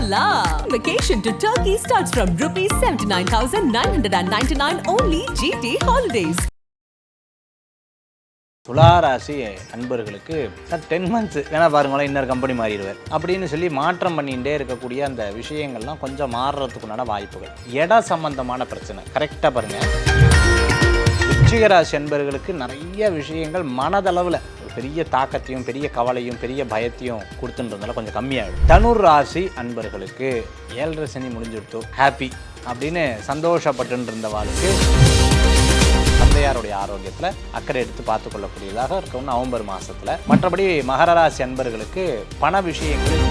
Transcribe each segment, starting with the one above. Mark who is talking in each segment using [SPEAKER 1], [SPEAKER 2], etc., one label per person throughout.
[SPEAKER 1] Voila! Vacation to Turkey starts from rupees 79,999 only GT Holidays.
[SPEAKER 2] துளாராசி அன்பர்களுக்கு sir ten months வேணா பாருங்களேன் இன்னொரு கம்பெனி மாறிடுவார். அப்படின்னு சொல்லி மாற்றம் பண்ணிகிட்டே இருக்கக்கூடிய அந்த விஷயங்கள்லாம் கொஞ்சம் மாறுறதுக்குண்டான வாய்ப்புகள். இட சம்பந்தமான பிரச்சனை. கரெக்டாக பாருங்கள் விருச்சிகராசி அன்பர்களுக்கு நிறைய விஷயங்கள் மனதளவில் பெரிய தாக்கத்தையும் பெரிய கவலையும் பெரிய பயத்தையும் கொடுத்துன்றதுனால கொஞ்சம் கம்மியாகிடும் தனுர் ராசி அன்பர்களுக்கு ஏழரை சனி முடிஞ்சுடுத்தோ ஹாப்பி அப்படின்னு சந்தோஷப்பட்டு வாழ்க்கை தந்தையாருடைய ஆரோக்கியத்தில் அக்கறை எடுத்து பார்த்து கொள்ளக்கூடியதாக இருக்கும் நவம்பர் மாதத்தில் மற்றபடி மகர ராசி அன்பர்களுக்கு பண விஷயங்கள்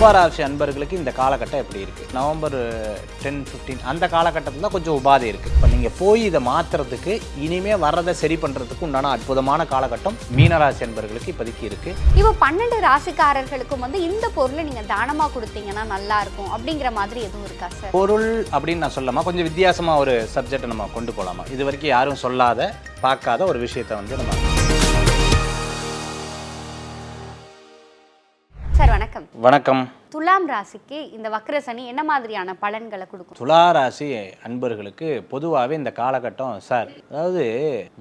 [SPEAKER 2] கும்பராசி அன்பர்களுக்கு இந்த காலகட்டம் எப்படி இருக்குது நவம்பர் டென் ஃபிஃப்டீன் அந்த காலகட்டத்தில் தான் கொஞ்சம் உபாதை இருக்குது இப்போ நீங்கள் போய் இதை மாற்றுறதுக்கு இனிமே வர்றதை சரி பண்ணுறதுக்கு உண்டான அற்புதமான காலகட்டம் மீனராசி அன்பர்களுக்கு இப்போதைக்கு இருக்குது
[SPEAKER 3] இப்போ பன்னெண்டு ராசிக்காரர்களுக்கும் வந்து இந்த பொருளை நீங்க தானமா கொடுத்தீங்கன்னா நல்லா இருக்கும் அப்படிங்கிற மாதிரி எதுவும் இருக்கா சார்?
[SPEAKER 2] பொருள் அப்படின்னு நான் சொல்லாமா கொஞ்சம் வித்தியாசமாக ஒரு சப்ஜெக்டை நம்ம கொண்டு போகலாமா? இது வரைக்கும் யாரும் சொல்லாத பார்க்காத ஒரு விஷயத்தை வந்து நம்ம
[SPEAKER 3] வணக்கம். துலாம் ராசிக்கு இந்த வக்ர சனி என்ன மாதிரியான பலன்களை கொடுக்கும்?
[SPEAKER 2] துளாராசி அன்பர்களுக்கு பொதுவாகவே இந்த காலகட்டம் சார் அதாவது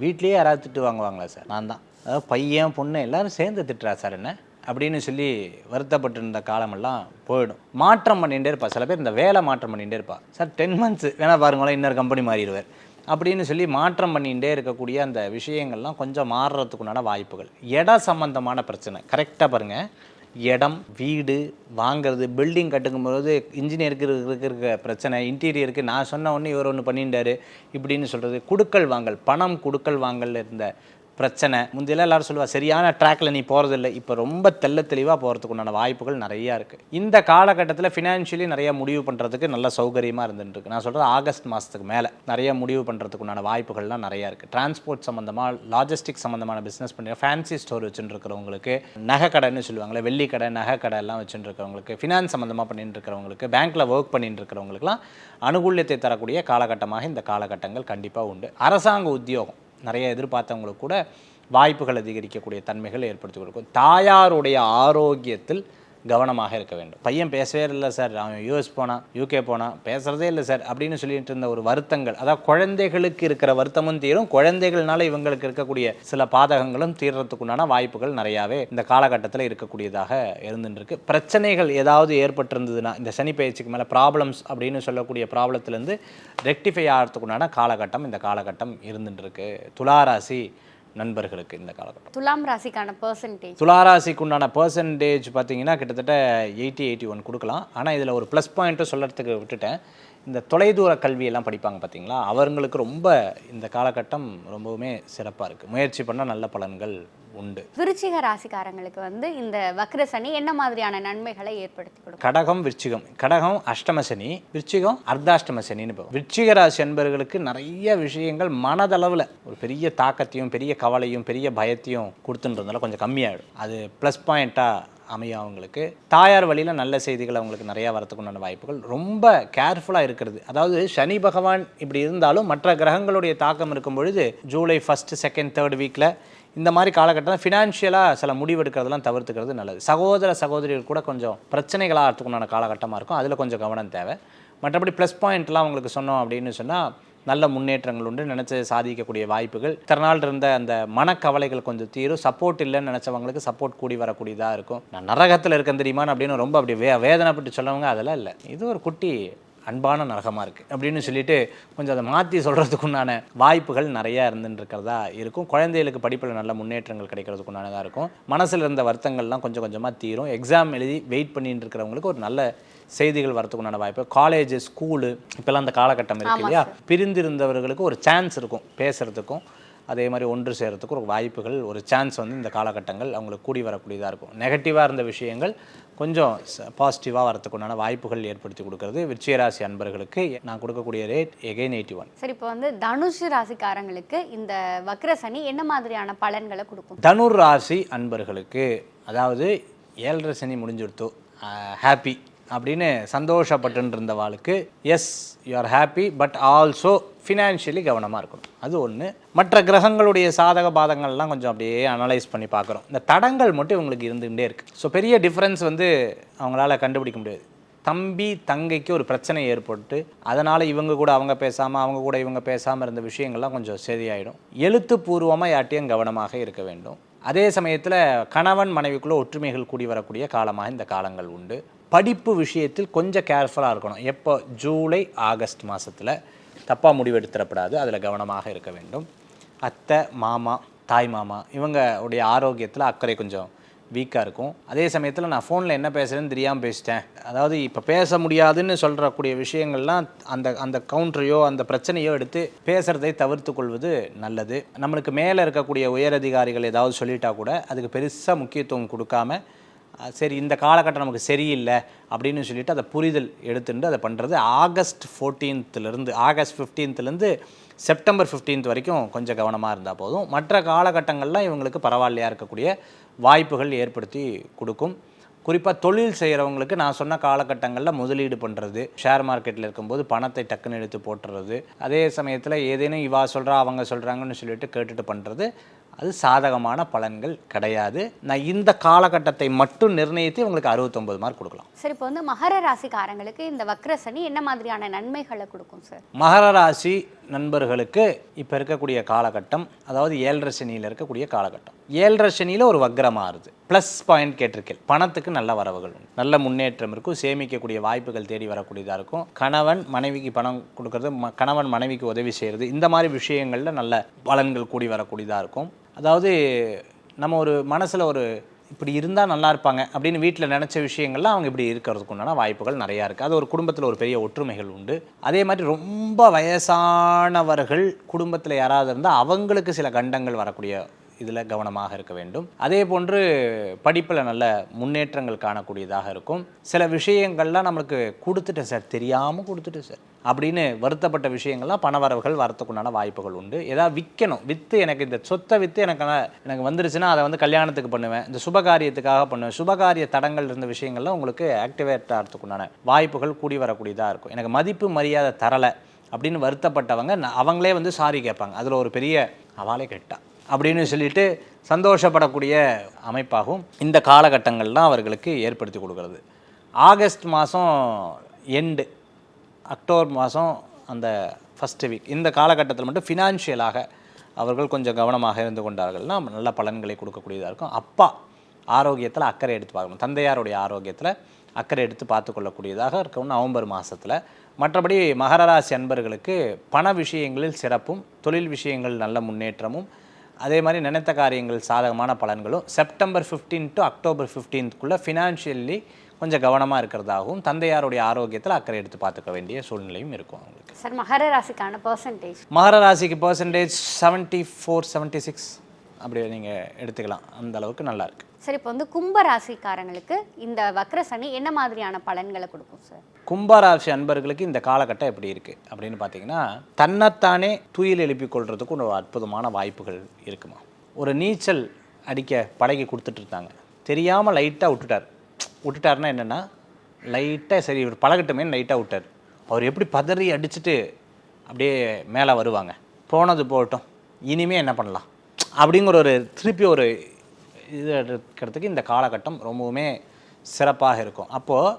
[SPEAKER 2] வீட்லேயே யாராவது திட்டு வாங்குவாங்களா சார்? நான் தான். அதாவது பையன் பொண்ணு எல்லாரும் சேர்ந்து திட்டுறா சார் என்ன? அப்படின்னு சொல்லி வருத்தப்பட்டு இருந்த காலமெல்லாம் போயிடும். மாற்றம் பண்ணிகிட்டே இருப்பா. சில பேர் இந்த வேலை மாற்றம் பண்ணிகிட்டே இருப்பா. சார் டென் மந்த்ஸ் வேணா பாருங்களேன் இன்னொரு கம்பெனி மாறிடுவார். அப்படின்னு சொல்லி மாற்றம் பண்ணிகிட்டே இருக்கக்கூடிய அந்த விஷயங்கள்லாம் கொஞ்சம் மாறுறதுக்குண்டான வாய்ப்புகள். இட சம்பந்தமான பிரச்சனை. கரெக்டாக பாருங்கள் இடம் வீடு வாங்குறது பில்டிங் கட்டுங்கும்போது இன்ஜினியருக்கு இருக்கிற பிரச்சனை இன்டீரியருக்கு நான் சொன்ன உடனே இவர் ஒன்று பண்ணிட்டாரு இப்படின்னு சொல்கிறது குடுக்கல் வாங்கல் பணம் குடுக்கல் வாங்கல் இருந்த பிரச்சனை. முந்தையெல்லாம் எல்லாரும் சொல்லுவா சரியான ட்ராக்ல நீ போகிறதில்ல இப்போ ரொம்ப தெள்ள தெளிவாக போகிறதுக்கு உண்டான வாய்ப்புகள் நிறையா இருக்குது இந்த காலகட்டத்தில் ஃபினான்ஷியலி நிறைய முடிவு பண்ணுறதுக்கு நல்ல சௌகரியமாக இருந்துருக்கு நான் சொல்கிறது ஆகஸ்ட் மாதத்துக்கு மேலே நிறைய முடிவு பண்ணுறதுக்கு உண்டான வாய்ப்புகள்லாம் நிறையா இருக்குது டிரான்ஸ்போர்ட் சம்மந்தமாக லாஜிஸ்டிக் சம்மந்தமான பிஸ்னஸ் பண்ணி ஃபேன்சி ஸ்டோர் வச்சுட்டு இருக்கிறவங்களுக்கு நகை கடைன்னு சொல்லுவாங்களே வெள்ளி கடை நகை கடை எல்லாம் வச்சுட்டு இருக்கிறவங்களுக்கு ஃபினான்ஸ் சம்மந்தமாக பண்ணிட்டு இருக்கிறவங்களுக்கு பேங்க்கில் ஒர்க் பண்ணிட்டு இருக்கிறவங்களுக்குலாம் அனுகூல்யத்தை தரக்கூடிய காலகட்டமாக இந்த காலகட்டங்கள் கண்டிப்பாக உண்டு. அரசாங்க உத்தியோகம். நிறைய எதிர்பார்த்தவங்களுக்கு கூட வாய்ப்புகள் அதிகரிக்கக்கூடிய தன்மைகள் ஏற்படுத்தி கொடுக்கும். தாயாருடைய ஆரோக்கியத்தில் கவனமாக இருக்க வேண்டும். பையன் பேசவே இல்லை சார். அவன் யூஎஸ் போனான் யூகே போனான் பேசுகிறதே இல்லை சார். அப்படின்னு சொல்லிட்டு இருந்த ஒரு வருத்தங்கள். அதாவது குழந்தைகளுக்கு இருக்கிற வருத்தமும் தீரும். குழந்தைகள்னால இவங்களுக்கு இருக்கக்கூடிய சில பாதகங்களும் தீர்றதுக்குண்டான வாய்ப்புகள் நிறையாவே இந்த காலகட்டத்தில் இருக்கக்கூடியதாக இருந்துருக்கு பிரச்சனைகள் ஏதாவது ஏற்பட்டிருந்ததுன்னா இந்த சனி பயிற்சிக்கு மேலே ப்ராப்ளம்ஸ் அப்படின்னு சொல்லக்கூடிய ப்ராப்ளத்துலேருந்து ரெக்டிஃபை ஆகிறதுக்குண்டான காலகட்டம் இந்த காலகட்டம் இருந்துட்டுருக்கு. துளாராசி நண்பர்களுக்கு இந்த காலகட்டம்.
[SPEAKER 3] துலாம் ராசிக்கான பர்சன்டேஜ்
[SPEAKER 2] துளாராசிக்கு உண்டான பர்சன்டேஜ் பார்த்தீங்கன்னா கிட்டத்தட்ட எயிட்டி எயிட்டி ஒன் கொடுக்கலாம். ஆனால் இதில் ஒரு ப்ளஸ் பாயிண்ட்டும் சொல்கிறதுக்கு விட்டுட்டேன். இந்த தொலைதூர கல்வியெல்லாம் படிப்பாங்க பார்த்தீங்களா? அவங்களுக்கு ரொம்ப இந்த காலகட்டம் ரொம்பவுமே சிறப்பாக இருக்குது முயற்சி பண்ணால் நல்ல பலன்கள் உண்டு.
[SPEAKER 3] விருச்சிக ராசிக்காரங்களுக்கு வந்து இந்த வக்ர சனி என்ன மாதிரியான நன்மைகளை ஏற்படுத்தி கொடுக்கும்?
[SPEAKER 2] கடகம் விருச்சிகம். கடகம் அஷ்டம சனி விருச்சிகம் அர்த்தாஷ்டம சனின்னு விருச்சிக ராசி என்பவர்களுக்கு நிறைய விஷயங்கள் மனதளவில் ஒரு பெரிய தாக்கத்தையும் பெரிய கவலையும் பெரிய பயத்தையும் கொடுத்துன்றதுனால கொஞ்சம் கம்மியாகிடும் அது ப்ளஸ் பாயிண்ட்டாக அமையும் அவங்களுக்கு. தாயார் வழியில் நல்ல செய்திகள் அவங்களுக்கு நிறையா வரத்துக்குண்டான வாய்ப்புகள். ரொம்ப கேர்ஃபுல்லாக இருக்கிறது. அதாவது சனி பகவான் இப்படி இருந்தாலும் மற்ற கிரகங்களுடைய தாக்கம் இருக்கும் பொழுது ஜூலை ஃபஸ்ட்டு செகண்ட் தேர்ட் வீக்கில் இந்த மாதிரி காலகட்டத்தில் ஃபினான்ஷியலாக சில முடிவெடுக்கிறதெல்லாம் தவிர்த்துக்கிறது நல்லது. சகோதர சகோதரிகள் கூட கொஞ்சம் பிரச்சனைகளாக ஆகிறதுக்குண்டான காலகட்டமாக இருக்கும். அதில் கொஞ்சம் கவனம் தேவை. மற்றபடி ப்ளஸ் பாயிண்ட்லாம் அவங்களுக்கு சொன்னோம் அப்படின்னு சொன்னால் நல்ல முன்னேற்றங்கள் உண்டு. நினச்ச சாதிக்கக்கூடிய வாய்ப்புகள். இத்தனை நாள் இருந்த அந்த மனக்கவலைகள் கொஞ்சம் தீரும். சப்போர்ட் இல்லைன்னு நினச்சவங்களுக்கு சப்போர்ட் கூடி வரக்கூடியதாக இருக்கும். நான் நரகத்தில் இருக்கேன் தெரியுமான்னு அப்படின்னு ரொம்ப அப்படி வே வேதனைப்பட்டு சொல்லவங்க அதெல்லாம் இல்லை. இது ஒரு குட்டி அன்பான நரகமாக இருக்குது அப்படின்னு சொல்லிட்டு கொஞ்சம் அதை மாற்றி சொல்கிறதுக்குண்டான வாய்ப்புகள் நிறையா இருந்துருக்கிறதா இருக்கிறதா இருக்கும். குழந்தைகளுக்கு படிப்பில் நல்ல முன்னேற்றங்கள் கிடைக்கிறதுக்குண்டானதாக இருக்கும். மனசில் இருந்த வருத்தங்கள்லாம் கொஞ்சம் கொஞ்சமாக தீரும். எக்ஸாம் எழுதி வெயிட் பண்ணிட்டு இருக்கிறவங்களுக்கு ஒரு நல்ல செய்திகள் வரத்துக்குண்டான வாய்ப்பு. காலேஜ் ஸ்கூலு இப்போல்லாம் அந்த காலகட்டம் இருக்கு இல்லையா? பிரிந்திருந்தவர்களுக்கு ஒரு சான்ஸ் இருக்கும் பேசுகிறதுக்கும் அதே மாதிரி ஒன்று சேர்கிறதுக்கு ஒரு வாய்ப்புகள் ஒரு சான்ஸ் வந்து இந்த காலகட்டங்கள் அவங்களுக்கு கூடி வரக்கூடியதாக இருக்கும். நெகட்டிவாக இருந்த விஷயங்கள் கொஞ்சம் பாசிட்டிவாக வரத்துக்குண்டான வாய்ப்புகள் ஏற்படுத்தி கொடுக்கறது. விருச்சிகராசி அன்பர்களுக்கு நான் கொடுக்கக்கூடிய ரேட் எகைன் எயிட்டி ஒன்
[SPEAKER 3] சரி இப்போ வந்து தனுஷ் ராசிக்காரங்களுக்கு இந்த வக்ர சனி என்ன மாதிரியான பலன்களை கொடுக்கும்?
[SPEAKER 2] தனுர் ராசி அன்பர்களுக்கு அதாவது ஏழரை சனி முடிஞ்சுடுத்து ஹாப்பி அப்படின்னு சந்தோஷப்பட்டு இருந்தவாளுக்கு yes you are happy but also financially கவனமாக இருக்கணும். அது ஒன்று மற்ற கிரகங்களுடைய சாதக பாதங்கள்லாம் கொஞ்சம் அப்படியே அனலைஸ் பண்ணி பார்க்குறோம். இந்த தடங்கள் மட்டும் இவங்களுக்கு இருந்துகிட்டே இருக்குது ஸோ பெரிய டிஃப்ரென்ஸ் வந்து அவங்களால கண்டுபிடிக்க முடியாது. தம்பி தங்கைக்கு ஒரு பிரச்சனை ஏற்பட்டு அதனால் இவங்க கூட அவங்க பேசாமல் அவங்க கூட இவங்க பேசாமல் இருந்த விஷயங்கள்லாம் கொஞ்சம் சரியாயிடும். எழுத்துப்பூர்வமாக யார்ட்டையும் கவனமாக இருக்க வேண்டும். அதே சமயத்தில் கணவன் மனைவிக்குள்ளே ஒற்றுமைகள் கூடி வரக்கூடிய காலமாக இந்த காலங்கள் உண்டு. படிப்பு விஷயத்தில் கொஞ்சம் கேர்ஃபுல்லாக இருக்கணும். எப்போ? ஜூலை ஆகஸ்ட் மாதத்தில் தப்பாக முடிவெடுத்துடப்படாது அதில் கவனமாக இருக்க வேண்டும். அத்தை மாமா தாய் மாமா இவங்க உடைய ஆரோக்கியத்தில் அக்கறை கொஞ்சம் வீக்காக இருக்கும். அதே சமயத்தில் நான் ஃபோனில் என்ன பேசுகிறேன்னு தெரியாமல் பேசிட்டேன். அதாவது இப்போ பேச முடியாதுன்னு சொல்கிறக்கூடிய விஷயங்கள்லாம் அந்த அந்த கவுண்டரையோ அந்த பிரச்சனையோ எடுத்து பேசுகிறதை தவிர்த்து கொள்வது நல்லது. நம்மளுக்கு மேலே இருக்கக்கூடிய உயரதிகாரிகள் ஏதாவது சொல்லிட்டா கூட அதுக்கு பெருசாக முக்கியத்துவம் கொடுக்காம சரி இந்த காலகட்டம் நமக்கு சரியில்லை அப்படின்னு சொல்லிட்டு அதை புரிதல் எடுத்துட்டு அதை பண்ணுறது ஆகஸ்ட் ஃபோர்டீன்த்துலேருந்து ஆகஸ்ட் ஃபிஃப்டீன்த்துலேருந்து செப்டம்பர் 15th வரைக்கும் கொஞ்சம் கவனமாக இருந்தால் போதும். மற்ற காலகட்டங்கள்லாம் இவங்களுக்கு பரவாயில்லையா இருக்கக்கூடிய வாய்ப்புகள் ஏற்படுத்தி கொடுக்கும். குறிப்பாக தொழில் செய்கிறவங்களுக்கு நான் சொன்ன காலகட்டங்களில் முதலீடு பண்ணுறது ஷேர் மார்க்கெட்டில் இருக்கும்போது பணத்தை டக்குன்னு எடுத்து போட்டுறது அதே சமயத்தில் ஏதேனும் இவா சொல்கிறா அவங்க சொல்கிறாங்கன்னு சொல்லிட்டு கேட்டுட்டு பண்ணுறது அது சாதகமான பலன்கள் கிடையாது. நான் இந்த காலகட்டத்தை மட்டும் நிர்ணயித்து இவங்களுக்கு அறுபத்தொம்பது மார்க் கொடுக்கலாம்.
[SPEAKER 3] சார் இப்போ வந்து மகர ராசிக்காரங்களுக்கு இந்த வக்ர சனி என்ன மாதிரியான நன்மைகளை கொடுக்கும் சார்
[SPEAKER 2] மகர ராசி நண்பர்களுக்கு இப்போ இருக்கக்கூடிய காலகட்டம் அதாவது ஏழரை சனியில் இருக்கக்கூடிய காலகட்டம். ஏழரை சனியில் ஒரு வக்ரம் மாறுது ப்ளஸ் பாயிண்ட் கேட்டிருக்கேன். பணத்துக்கு நல்ல வரவுகள் உண்டு. நல்ல முன்னேற்றம் இருக்கும். சேமிக்கக்கூடிய வாய்ப்புகள் தேடி வரக்கூடியதாக இருக்கும். கணவன் மனைவிக்கு பணம் கொடுக்கறது ம- கணவன் மனைவிக்கு உதவி செய்கிறது இந்த மாதிரி விஷயங்களில் நல்ல பலன்கள் கூடி வரக்கூடியதாக இருக்கும். அதாவது நம்ம ஒரு மனசில் ஒரு இப்படி இருந்தால் நல்லா இருப்பாங்க அப்படின்னு வீட்டில் நினச்ச விஷயங்கள்லாம் அவங்க இப்படி இருக்கிறதுக்கு உண்டான வாய்ப்புகள் நிறையா இருக்குது அது ஒரு குடும்பத்தில் ஒரு பெரிய ஒற்றுமைகள் உண்டு. அதே மாதிரி ரொம்ப வயசானவர்கள் குடும்பத்தில் யாராவது இருந்தால் அவங்களுக்கு சில கண்டங்கள் வரக்கூடிய இதில் கவனமாக இருக்க வேண்டும். அதே போன்று படிப்பில் நல்ல முன்னேற்றங்கள் காணக்கூடியதாக இருக்கும். சில விஷயங்கள்லாம் நம்மளுக்கு கொடுத்துட்டேன் சார் தெரியாமல் கொடுத்துட்டேன் சார். அப்படின்னு வருத்தப்பட்ட விஷயங்கள்லாம் பணவரவுகள் வரத்துக்குண்டான வாய்ப்புகள் உண்டு. ஏதாவது விற்கணும். விற்று எனக்கு இந்த சொத்தை விற்று எனக்கு எனக்கு வந்துருச்சுன்னா அதை வந்து கல்யாணத்துக்கு பண்ணுவேன். இந்த சுபகாரியத்துக்காக பண்ணுவேன். சுபகாரிய தடங்கள் இருந்த விஷயங்கள்லாம் உங்களுக்கு ஆக்டிவேட் ஆகிறதுக்குண்டான வாய்ப்புகள் கூடி வரக்கூடியதாக இருக்கும். எனக்கு மதிப்பு மரியாதை தரலை அப்படின்னு வருத்தப்பட்டவங்க அவங்களே வந்து சாரி கேட்பாங்க. அதில் ஒரு பெரிய அவாலே கேட்டா. அப்படின்னு சொல்லிட்டு சந்தோஷப்படக்கூடிய அமைப்பாகவும் இந்த காலகட்டங்கள்லாம் அவர்களுக்கு ஏற்படுத்தி கொடுக்கறது. ஆகஸ்ட் மாதம் எண்டு அக்டோபர் மாதம் அந்த ஃபஸ்ட்டு வீக் இந்த காலகட்டத்தில் மட்டும் ஃபினான்ஷியலாக அவர்கள் கொஞ்சம் கவனமாக இருந்து கொண்டார்கள்னா நல்ல பலன்களை கொடுக்கக்கூடியதாக இருக்கும். அப்பா ஆரோக்கியத்தில் அக்கறை எடுத்து பார்க்கணும். தந்தையாருடைய ஆரோக்கியத்தில் அக்கறை எடுத்து பார்த்து கொள்ளக்கூடியதாக இருக்கும் நவம்பர் மாதத்தில் மற்றபடி மகர ராசி அன்பர்களுக்கு பண விஷயங்களில் சிறப்பும் தொழில் விஷயங்கள் நல்ல முன்னேற்றமும் அதே மாதிரி நினைத்த காரியங்கள் சாதகமான பலன்களும் செப்டம்பர் 15 டு அக்டோபர் 15th குள்ள ஃபினான்ஷியல்லி கொஞ்சம் கவனமாக இருக்கிறதாகவும் தந்தையாருடைய ஆரோக்கியத்தில் அக்கறை எடுத்து பார்த்துக்க வேண்டிய சூழ்நிலையும் இருக்கும் அவங்களுக்கு.
[SPEAKER 3] சார் மகர ராசிக்கான பர்சன்டேஜ்
[SPEAKER 2] மகர ராசிக்கு percentage seventy four seventy six அப்படி நீங்கள் எடுத்துக்கலாம். அந்த அளவுக்கு நல்லா இருக்கு.
[SPEAKER 3] சார் இப்போ வந்து கும்ப ராசிக்காரங்களுக்கு இந்த வக்ர சனி என்ன மாதிரியான பலன்களை கொடுக்கும் சார்?
[SPEAKER 2] கும்பராசி அன்பர்களுக்கு இந்த காலகட்டம் எப்படி இருக்குது அப்படின்னு பார்த்தீங்கன்னா தன்னைத்தானே தூயில் எழுப்பிக் கொள்றதுக்கு ஒரு அற்புதமான வாய்ப்புகள் இருக்குமா? ஒரு நீச்சல் அடிக்க படகி கொடுத்துட்டு இருந்தாங்க. தெரியாமல் லைட்டாக விட்டுட்டார். விட்டுட்டாருன்னா என்னென்னா லைட்டாக சரி இவர் பழகட்டுமே லைட்டாக விட்டார். அவர் எப்படி பதறி அடிச்சுட்டு அப்படியே மேலே வருவாங்க. போனது போகட்டும். இனிமே என்ன பண்ணலாம்? அப்படிங்கிற ஒரு திருப்பி ஒரு இது எடுக்கிறதுக்கு இந்த காலகட்டம் ரொம்பவுமே சிறப்பாக இருக்கும். அப்போது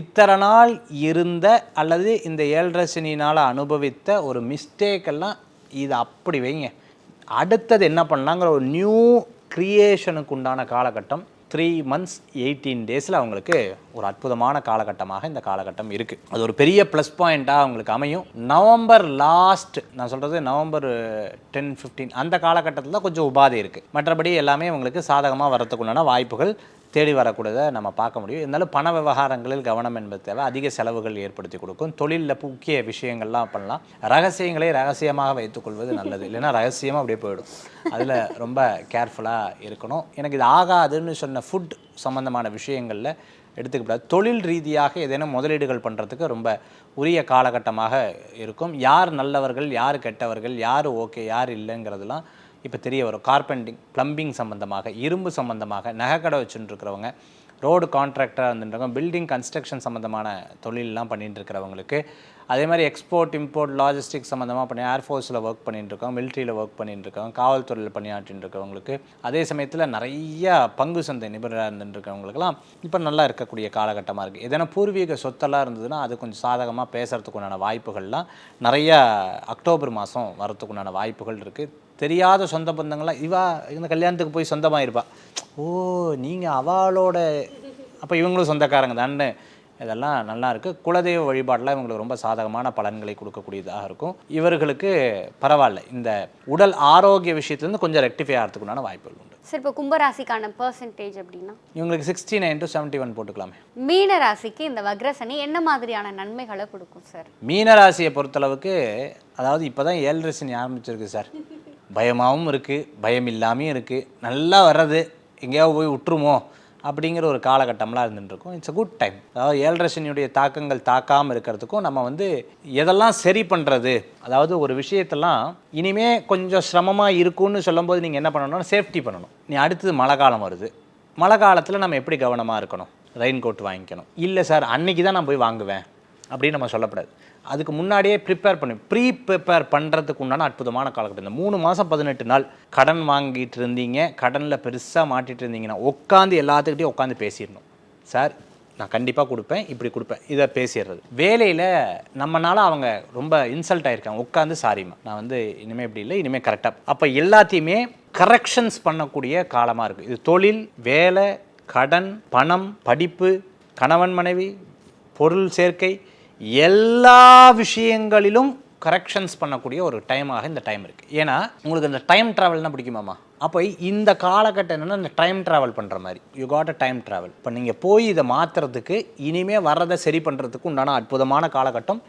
[SPEAKER 2] இத்தனை நாள் இருந்த அல்லது இந்த ஏழரை சனினால் அனுபவித்த ஒரு மிஸ்டேக்கெல்லாம் இது அப்படி வைங்க. அடுத்தது என்ன பண்ணலாங்கிற ஒரு நியூ க்ரியேஷனுக்கு உண்டான காலகட்டம் த்ரீ மந்த்ஸ் எயிட்டீன் டேஸில் அவங்களுக்கு ஒரு அற்புதமான காலகட்டமாக இந்த காலகட்டம் இருக்குது அது ஒரு பெரிய ப்ளஸ் பாயிண்ட்டாக அவங்களுக்கு அமையும். நவம்பர் லாஸ்ட் நான் சொல்கிறது நவம்பர் டென் ஃபிஃப்டீன் அந்த காலகட்டத்தில் தான் கொஞ்சம் உபாதை இருக்குது மற்றபடி எல்லாமே அவங்களுக்கு சாதகமாக வரத்துக்குள்ளான வாய்ப்புகள் தேடி வரக்கூடியதை நம்ம பார்க்க முடியும். இருந்தாலும் பண விவகாரங்களில் கவனம் என்பது தேவை. அதிக செலவுகள் ஏற்படுத்தி கொடுக்கும். தொழிலில் முக்கிய விஷயங்கள்லாம் பண்ணலாம். ரகசியங்களை ரகசியமாக வைத்துக்கொள்வது நல்லது. இல்லைன்னா ரகசியமாக அப்படியே போயிடும். அதில் ரொம்ப கேர்ஃபுல்லாக இருக்கணும். எனக்கு இது ஆகாதுன்னு சொன்ன ஃபுட் சம்மந்தமான விஷயங்களில் எடுத்துக்கப்படாது. தொழில் ரீதியாக ஏதேனும் முதலீடுகள் பண்ணுறதுக்கு ரொம்ப உரிய காலகட்டமாக இருக்கும். யார் நல்லவர்கள் யார் கெட்டவர்கள் யார் ஓகே யார் இல்லைங்கிறதுலாம் இப்போ தெரிய வரும். கார்பெண்டிங் ப்ளம்பிங் சம்பந்தமாக இரும்பு சம்பந்தமாக நகைக்கடை வச்சுட்டுருக்கிறவங்க ரோடு கான்ட்ராக்டராக இருந்துருக்கோம் பில்டிங் கன்ஸ்ட்ரக்ஷன் சம்மந்தமான தொழிலெலாம் பண்ணிட்டு இருக்கிறவங்களுக்கு அதே மாதிரி எக்ஸ்போர்ட் இம்போர்ட் லாஜிஸ்டிக் சம்மந்தமாக பண்ணி ஏர்ஃபோர்ஸில் ஒர்க் பண்ணிட்டுருக்கோம் மிலிட்ரியில் ஒர்க் பண்ணிட்டுருக்கோம் காவல்துறையில் பணியாற்றிட்டு இருக்கவங்களுக்கு அதே சமயத்தில் நிறையா பங்கு சந்தை நிபுணராக இருந்துருக்கவங்களுக்குலாம் இப்போ நல்லா இருக்கக்கூடிய காலகட்டமாக இருக்குது எதனா பூர்வீக சொத்தெல்லாம் இருந்ததுன்னா அது கொஞ்சம் சாதகமாக பேசுறதுக்கு உண்டான வாய்ப்புகள்லாம் நிறையா அக்டோபர் மாதம் வரத்துக்குண்டான வாய்ப்புகள் இருக்குது தெரியாத சொந்த பந்தங்கள்லாம் இவா இந்த கல்யாணத்துக்கு போய் சொந்தமாக இருப்பா ஓ நீங்கள் அவளோட அப்போ இவங்களும் சொந்தக்காரங்க தானே. இதெல்லாம் நல்லா இருக்குது குலதெய்வ வழிபாடெலாம் இவங்களுக்கு ரொம்ப சாதகமான பலன்களை கொடுக்கக்கூடியதாக இருக்கும். இவர்களுக்கு பரவாயில்ல. இந்த உடல் ஆரோக்கிய விஷயத்துலேருந்து கொஞ்சம் ரெக்டிஃபை ஆகிறதுக்குண்டான வாய்ப்புகள் உண்டு.
[SPEAKER 3] சார் இப்போ கும்பராசிக்கான பர்சன்டேஜ் அப்படின்னா?
[SPEAKER 2] இவங்களுக்கு sixty nine to seventy one போட்டுக்கலாமே.
[SPEAKER 3] மீன ராசிக்கு இந்த வக்ரசனி என்ன மாதிரியான நன்மைகளை கொடுக்கும் சார்?
[SPEAKER 2] மீனராசியை பொறுத்தளவுக்கு அதாவது இப்போ தான் ஏழரை சனி ஆரம்பிச்சிருக்கு சார். பயமாகவும் இருக்குது பயம் இல்லாமையும் இருக்குது நல்லா வர்றது எங்கேயாவது போய் விட்டுருமோ அப்படிங்கிற ஒரு காலகட்டம்லாம் இருந்துட்டுருக்கும். இட்ஸ் அ குட் டைம் அதாவது ஏழரசனியுடைய தாக்கங்கள் தாக்காமல் இருக்கிறதுக்கும் நம்ம வந்து எதெல்லாம் சரி பண்ணுறது அதாவது ஒரு விஷயத்தெல்லாம் இனிமே கொஞ்சம் சிரமமாக இருக்கும்னு சொல்லும்போது நீங்கள் என்ன பண்ணணும்னா சேஃப்டி பண்ணணும். நீ அடுத்தது மழை காலம் வருது. மழை காலத்தில் நம்ம எப்படி கவனமாக இருக்கணும்? ரெயின் கோட் வாங்கிக்கணும். இல்லை சார் அன்னைக்கு தான் நான் போய் வாங்குவேன் அப்படின்னு நம்ம சொல்லப்படாது. அதுக்கு முன்னாடியே ப்ரிப்பேர் பண்ணி. ப்ரீ ப்ரிப்பேர் பண்ணுறதுக்கு உண்டான அற்புதமான காலகட்டம். இந்த மூணு மாதம் பதினெட்டு நாள் கடன் வாங்கிட்டு இருந்தீங்க. கடனில் பெருசாக மாட்டிட்டு இருந்தீங்கன்னா உட்காந்து எல்லாத்துக்கிட்டையும் உட்காந்து பேசிடணும். சார் நான் கண்டிப்பாக கொடுப்பேன். இப்படி கொடுப்பேன். இதை பேசிடுறது. வேலையில் நம்மனால அவங்க ரொம்ப இன்சல்ட் ஆகிருக்காங்க உட்காந்து சாரிம்மா நான் வந்து இனிமேல் இப்படி இல்லை. இனிமேல் கரெக்டாக அப்போ எல்லாத்தையுமே கரெக்ஷன்ஸ் பண்ணக்கூடிய காலமாக இருக்குது இது தொழில் வேலை கடன் பணம் படிப்பு கணவன் மனைவி பொருள் சேர்க்கை எல்லா விஷயங்களிலும் கரெக்ஷன்ஸ் பண்ணக்கூடிய ஒரு டைமாக இந்த டைம் இருக்குது ஏன்னா உங்களுக்கு இந்த டைம் ட்ராவல்னா பிடிக்குமாமா அப்போ இந்த காலகட்டம் என்னென்னா இந்த டைம் ட்ராவல் பண்ணுற மாதிரி. You got a time travel இப்போ நீங்கள் போய் இதை மாற்றுறதுக்கு இனிமேல் வர்றதை சரி பண்ணுறதுக்கு உண்டான அற்புதமான காலகட்டம்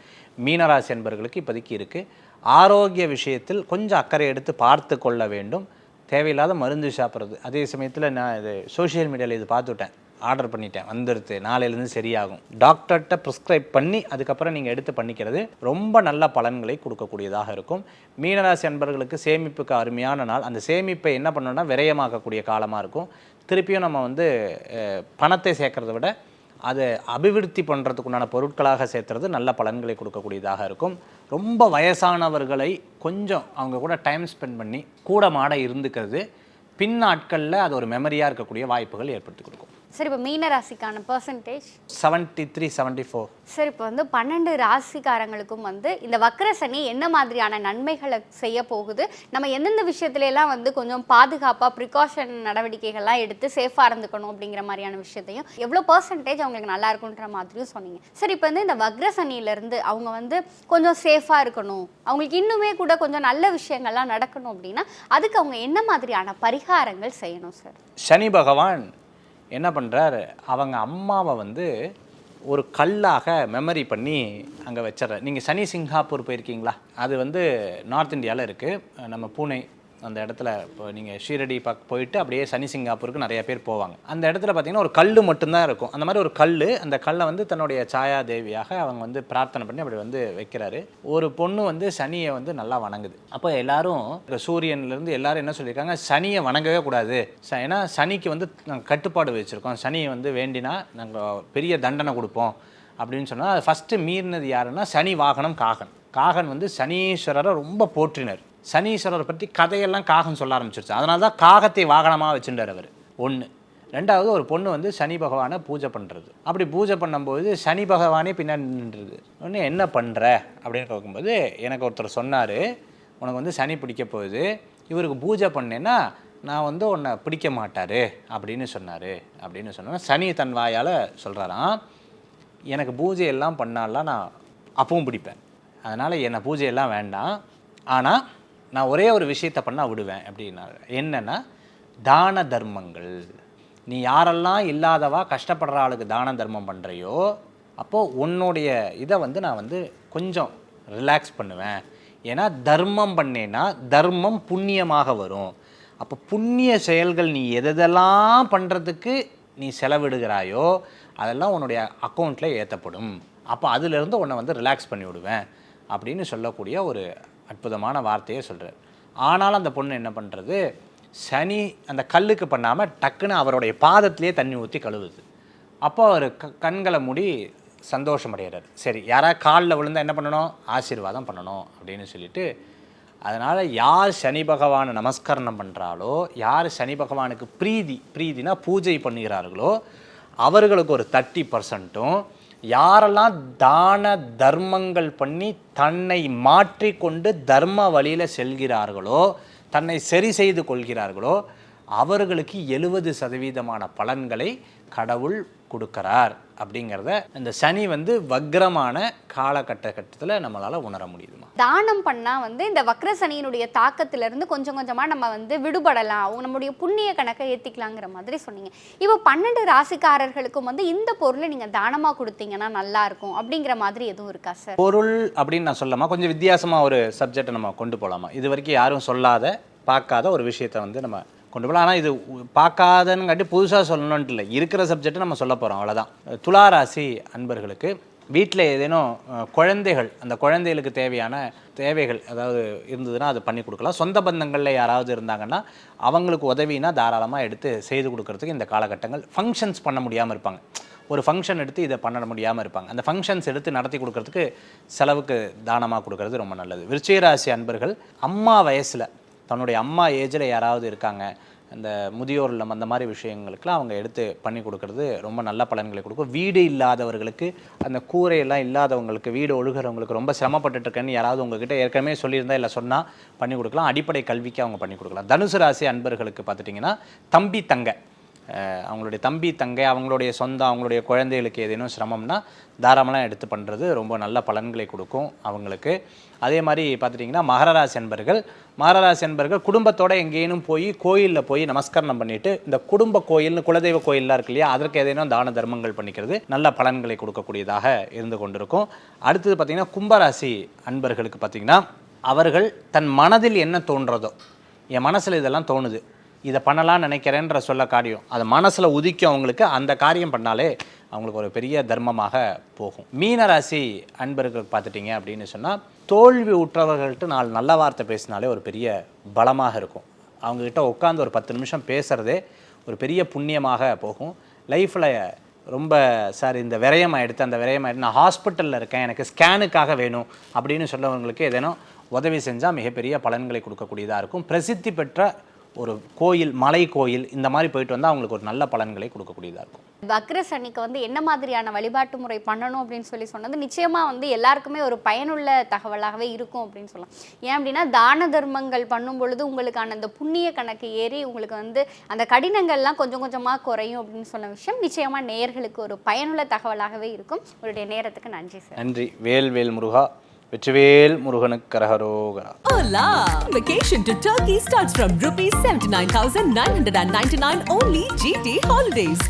[SPEAKER 2] மீனராசி என்பர்களுக்கு இப்போதைக்கு இருக்குது ஆரோக்கிய விஷயத்தில் கொஞ்சம் அக்கறை எடுத்து பார்த்து கொள்ள வேண்டும். தேவையில்லாத மருந்து சாப்பிட்றது. அதே சமயத்தில் நான் இது சோஷியல் மீடியாவில் இது பார்த்துட்டேன். ஆர்டர் பண்ணிட்டேன் வந்துடுது நாளையிலேருந்து சரியாகும். டாக்டர்கிட்ட ப்ரிஸ்கிரைப் பண்ணி அதுக்கப்புறம் நீங்கள் எடுத்து பண்ணிக்கிறது ரொம்ப நல்ல பலன்களை கொடுக்கக்கூடியதாக இருக்கும். மீனராசி அன்பர்களுக்கு சேமிப்புக்கு அருமையான நாள். அந்த சேமிப்பை என்ன பண்ணணும்னா விரயமாக்கக்கூடிய காலமாக இருக்கும். திருப்பியும் நம்ம வந்து பணத்தை சேர்க்கறத விட அதை அபிவிருத்தி பண்ணுறதுக்குண்டான பொருட்களாக சேர்த்துறது நல்ல பலன்களை கொடுக்கக்கூடியதாக இருக்கும். ரொம்ப வயசானவர்களை கொஞ்சம் அவங்க கூட டைம் ஸ்பெண்ட் பண்ணி கூட மாட இருந்துக்கிறது பின் நாட்களில் அது ஒரு மெமரியாக இருக்கக்கூடிய வாய்ப்புகள் ஏற்படுத்தி கொடுக்கும்.
[SPEAKER 3] சார் இப்போ மீன ராசிக்கான percentage
[SPEAKER 2] seventy three seventy four
[SPEAKER 3] sir இப்போ வந்து பன்னெண்டு ராசிக்காரங்களுக்கும் வந்து இந்த வக்ரசனி என்ன மாதிரியான நன்மைகளை செய்ய போகுது? நம்ம எந்தெந்த விஷயத்துல எல்லாம் வந்து கொஞ்சம் பாதுகாப்பாக ப்ரிகாஷன் நடவடிக்கைகள்லாம் எடுத்து சேஃபாக இருந்துக்கணும் அப்படிங்கிற மாதிரியான விஷயத்தையும் எவ்வளோ பர்சன்டேஜ் அவங்களுக்கு நல்லா இருக்குன்ற மாதிரியும் சொன்னீங்க. சார் இப்போ வந்து இந்த வக்ரசனியிலேருந்து அவங்க வந்து கொஞ்சம் சேஃபாக இருக்கணும். அவங்களுக்கு இன்னுமே கூட கொஞ்சம் நல்ல விஷயங்கள்லாம் நடக்கணும் அப்படின்னா அதுக்கு அவங்க என்ன மாதிரியான பரிகாரங்கள் செய்யணும் சார்
[SPEAKER 2] சனி பகவான் என்ன பண்ணுறார் அவங்க அம்மாவை வந்து ஒரு கல்லாக மெமரி பண்ணி அங்கே வச்சிட்ற நீங்கள் சனி சிங்காப்பூர் போயிருக்கீங்களா? அது வந்து நார்த் இந்தியாவில் இருக்குது நம்ம பூனே அந்த இடத்துல இப்போ நீங்கள் ஷீரடி பக் போயிட்டு அப்படியே சனி சிங்காப்பூருக்கு நிறைய பேர் போவாங்க. அந்த இடத்துல பார்த்தீங்கன்னா ஒரு கல் மட்டும்தான் இருக்கும். அந்த மாதிரி ஒரு கல் அந்த கல்லை வந்து தன்னுடைய சாயா தேவியாக அவங்க வந்து பிரார்த்தனை பண்ணி அப்படி வந்து வைக்கிறாரு. ஒரு பொண்ணு வந்து சனியை வந்து நல்லா வணங்குது. அப்போ எல்லாரும் சூரியன்லேருந்து எல்லாரும் என்ன சொல்லியிருக்காங்க? சனியை வணங்கவே கூடாது. ச- ஏன்னா சனிக்கு வந்து நாங்கள் கட்டுப்பாடு வச்சுருக்கோம். சனியை வந்து வேண்டினா நாங்கள் பெரிய தண்டனை கொடுப்போம். அப்படின்னு சொன்னால் அது ஃபஸ்ட்டு மீறினது யாருன்னா சனி வாகனம் காகன். காகன் வந்து சனீஸ்வரரை ரொம்ப போற்றினர். சனீஸ்வரர் பற்றி கதையெல்லாம் காகம் சொல்ல ஆரம்பிச்சிருச்சு. அதனால தான் காகத்தை வாகனமாக வச்சுட்டார் அவர். ஒன்று ரெண்டாவது ஒரு பொண்ணு வந்து சனி பகவானை பூஜை பண்ணுறது அப்படி பூஜை பண்ணும்போது சனி பகவானே பின்னாடி நின்றுது. ஒன்று என்ன பண்ணுற அப்படின்னு கேட்கும்போது எனக்கு ஒருத்தர் சொன்னார் உனக்கு வந்து சனி பிடிக்க போகுது. இவருக்கு பூஜை பண்ணேன்னா நான் வந்து உன்னை பிடிக்க மாட்டார். அப்படின்னு சொன்னார். அப்படின்னு சொன்னா சனி தன் வாயால் சொல்கிறாராம் எனக்கு பூஜை எல்லாம் பண்ணாலாம் நான் அப்பவும் பிடிப்பேன். அதனால் என்னை பூஜையெல்லாம் வேண்டாம். ஆனால் நான் ஒரே ஒரு விஷயத்தை பண்ணால் விடுவேன் அப்படின்னா என்னென்னா தான தர்மங்கள். நீ யாரெல்லாம் இல்லாதவா கஷ்டப்படுற ஆளுக்கு தான தர்மம் பண்ணுறையோ அப்போது உன்னுடைய இதை வந்து நான் வந்து கொஞ்சம் ரிலாக்ஸ் பண்ணுவேன். ஏன்னா தர்மம் பண்ணேன்னா தர்மம் புண்ணியமாக வரும். அப்போ புண்ணிய செயல்கள் நீ எதெல்லாம் பண்ணுறதுக்கு நீ செலவிடுகிறாயோ அதெல்லாம் உன்னுடைய அக்கௌண்ட்டில் ஏற்றப்படும் அப்போ அதிலிருந்து உன்னை வந்து ரிலாக்ஸ் பண்ணி விடுவேன் அப்படின்னு சொல்லக்கூடிய ஒரு அற்புதமான வார்த்தையை சொல்கிறார் ஆனாலும் அந்த பொண்ணு என்ன பண்ணுறது சனி அந்த கல்லுக்கு பண்ணாமல் டக்குன்னு அவருடைய பாதத்திலே தண்ணி ஊற்றி கழுவுது. அப்போ அவர் க கண்களை மூடி சந்தோஷம் அடைகிறார் சரி யாராவது காலில் விழுந்தால் என்ன பண்ணணும்? ஆசீர்வாதம் பண்ணணும் அப்படின்னு சொல்லிட்டு அதனால் யார் சனி பகவானை நமஸ்கரணம் பண்ணுறாலோ யார் சனி பகவானுக்கு பிரீதி பிரீதினா பூஜை பண்ணுகிறார்களோ அவர்களுக்கு ஒரு தேர்ட்டி பர்சன்ட்டும் யாரெல்லாம் தான தர்மங்கள் பண்ணி தன்னை மாற்றிக்கொண்டு தர்ம வழியில் செல்கிறார்களோ தன்னை சரி செய்து கொள்கிறார்களோ அவர்களுக்கு எழுபது சதவீதமான பலன்களை கடவுள் கொடுக்கறார் அப்படிங்கிறத இந்த சனி வந்து வக்ரமான காலகட்டத்தில் நம்மளால் உணர முடியுதுமா?
[SPEAKER 3] தானம் பண்ணா வந்து இந்த வக்ர சனியினுடைய தாக்கத்துல இருந்து கொஞ்சம் கொஞ்சமா நம்ம வந்து விடுபடலாம். அவங்க நம்முடைய புண்ணிய கணக்கை ஏத்திக்கலாங்கிற மாதிரி சொன்னீங்க. இப்போ பன்னெண்டு ராசிக்காரர்களுக்கும் வந்து இந்த பொருளை நீங்க தானமா கொடுத்தீங்கன்னா நல்லா இருக்கும் அப்படிங்கிற மாதிரி எதுவும் இருக்கா சார்
[SPEAKER 2] பொருள் அப்படின்னு நான் சொல்லலாமா? கொஞ்சம் வித்தியாசமாக ஒரு சப்ஜெக்டை நம்ம கொண்டு போகலாமா இது வரைக்கும் யாரும் சொல்லாத பார்க்காத ஒரு விஷயத்தை வந்து நம்ம கொண்டு போகலாம். ஆனால் இது உ- பார்க்காதங்காட்டி புதுசாக சொல்லணுன்ட்டு இல்லை. இருக்கிற சப்ஜெக்டை நம்ம சொல்ல போகிறோம் அவ்வளோதான் துளாராசி அன்பர்களுக்கு வீட்டில் ஏதேனும் குழந்தைகள் அந்த குழந்தைகளுக்கு தேவையான தேவைகள் அதாவது இருந்ததுன்னா அது பண்ணி கொடுக்கலாம். சொந்த பந்தங்களில் யாராவது இருந்தாங்கன்னா அவங்களுக்கு உதவினா தாராளமாக எடுத்து செய்து கொடுக்கறதுக்கு இந்த காலகட்டங்கள் ஃபங்க்ஷன்ஸ் பண்ண முடியாமல் இருப்பாங்க. ஒரு ஃபங்க்ஷன் எடுத்து இதை பண்ண முடியாமல் இருப்பாங்க. அந்த ஃபங்க்ஷன்ஸ் எடுத்து நடத்தி கொடுக்கறதுக்கு செலவுக்கு தானமாக கொடுக்கறது ரொம்ப நல்லது. விருச்சிகராசி அன்பர்கள் அம்மா வயசில் தன்னுடைய அம்மா ஏஜில் யாராவது இருக்காங்க அந்த முதியோர் இல்லம் அந்த மாதிரி விஷயங்களுக்குலாம் அவங்க எடுத்து பண்ணி கொடுக்கறது ரொம்ப நல்ல பலன்களை கொடுக்கும். வீடு இல்லாதவர்களுக்கு அந்த கூரையெல்லாம் இல்லாதவங்களுக்கு வீடு ஒழுகிறவங்களுக்கு ரொம்ப சிரமப்பட்டுட்டு இருக்கேன்னு யாராவது உங்ககிட்ட ஏற்கனவே சொல்லியிருந்தா இல்லை சொன்னால் பண்ணி கொடுக்கலாம். அடிப்படை கல்விக்கு அவங்க பண்ணி கொடுக்கலாம். தனுசு ராசி அன்பர்களுக்கு பார்த்துட்டிங்கன்னா தம்பி தங்க. அவங்களுடைய தம்பி தங்கை அவங்களுடைய சொந்தம் அவங்களுடைய குழந்தைகளுக்கு ஏதேனும் சிரமம்னா தாராளமாக எடுத்து பண்ணுறது ரொம்ப நல்ல பலன்களை கொடுக்கும் அவங்களுக்கு. அதே மாதிரி பார்த்துட்டிங்கன்னா மகர என்பர்கள் மகர என்பர்கள் குடும்பத்தோடு எங்கேனும் போய் கோயிலில் போய் நமஸ்கரணம் பண்ணிவிட்டு இந்த குடும்ப கோயில்னு குலதெய்வ கோயிலெலாம் இருக்கு இல்லையா அதற்கு ஏதேனும் தான தர்மங்கள் பண்ணிக்கிறது நல்ல பலன்களை கொடுக்கக்கூடியதாக இருந்து கொண்டிருக்கும். அடுத்தது பார்த்திங்கன்னா கும்பராசி அன்பர்களுக்கு பார்த்திங்கன்னா அவர்கள் தன் மனதில் என்ன தோன்றதோ என் மனசில் இதெல்லாம் தோணுது. இதை பண்ணலாம்னு நினைக்கிறேன்ற சொல்ல காரியம். அது மனசில் உதிக்கும் அவங்களுக்கு அந்த காரியம் பண்ணாலே அவங்களுக்கு ஒரு பெரிய தர்மமாக போகும். மீனராசி அன்பர்கள் பார்த்துட்டிங்க அப்படின்னு சொன்னால் தோல்வி உற்றவர்கள்ட்ட நாலு நல்ல வார்த்தை பேசினாலே ஒரு பெரிய பலமாக இருக்கும். அவங்கக்கிட்ட உட்காந்து ஒரு பத்து நிமிஷம் பேசுகிறதே ஒரு பெரிய புண்ணியமாக போகும். லைஃப்பில் ரொம்ப சார் இந்த விரயம் எடுத்து அந்த விரயம் ஆயிடுத்து நான் ஹாஸ்பிட்டலில் இருக்கேன் எனக்கு ஸ்கேனுக்காக வேணும் அப்படின்னு சொல்லவங்களுக்கு ஏதேனும் உதவி செஞ்சால் மிகப்பெரிய பலன்களை கொடுக்கக்கூடியதாக இருக்கும். பிரசித்தி பெற்ற ஒரு கோயில் மலை கோயில் இந்த மாதிரி போயிட்டு வந்தால் அவங்களுக்கு ஒரு நல்ல பலன்களை கொடுக்கக்கூடியதாக இருக்கும்.
[SPEAKER 3] வக்ர சனிக்கு வந்து என்ன மாதிரியான வழிபாட்டு முறை பண்ணணும் அப்படின்னு சொல்லி சொன்னது நிச்சயமா வந்து எல்லாருக்குமே ஒரு பயனுள்ள தகவலாகவே இருக்கும் அப்படின்னு சொல்லலாம். ஏன் அப்படின்னா தான தர்மங்கள் பண்ணும் பொழுது உங்களுக்கான அந்த புண்ணிய கணக்கு ஏறி உங்களுக்கு வந்து அந்த கடினங்கள்லாம் கொஞ்சம் கொஞ்சமா குறையும் அப்படின்னு சொன்ன விஷயம் நிச்சயமா நேயர்களுக்கு ஒரு பயனுள்ள தகவலாகவே இருக்கும். உங்களுடைய நேரத்துக்கு நன்றி சார்.
[SPEAKER 2] நன்றி. வேல் வேல் முருகா. வெற்றிவேல் முருகனுக்கு கரகரோகரா
[SPEAKER 1] Hola! Vacation to Turkey starts from rupees 79,999 only GT Holidays.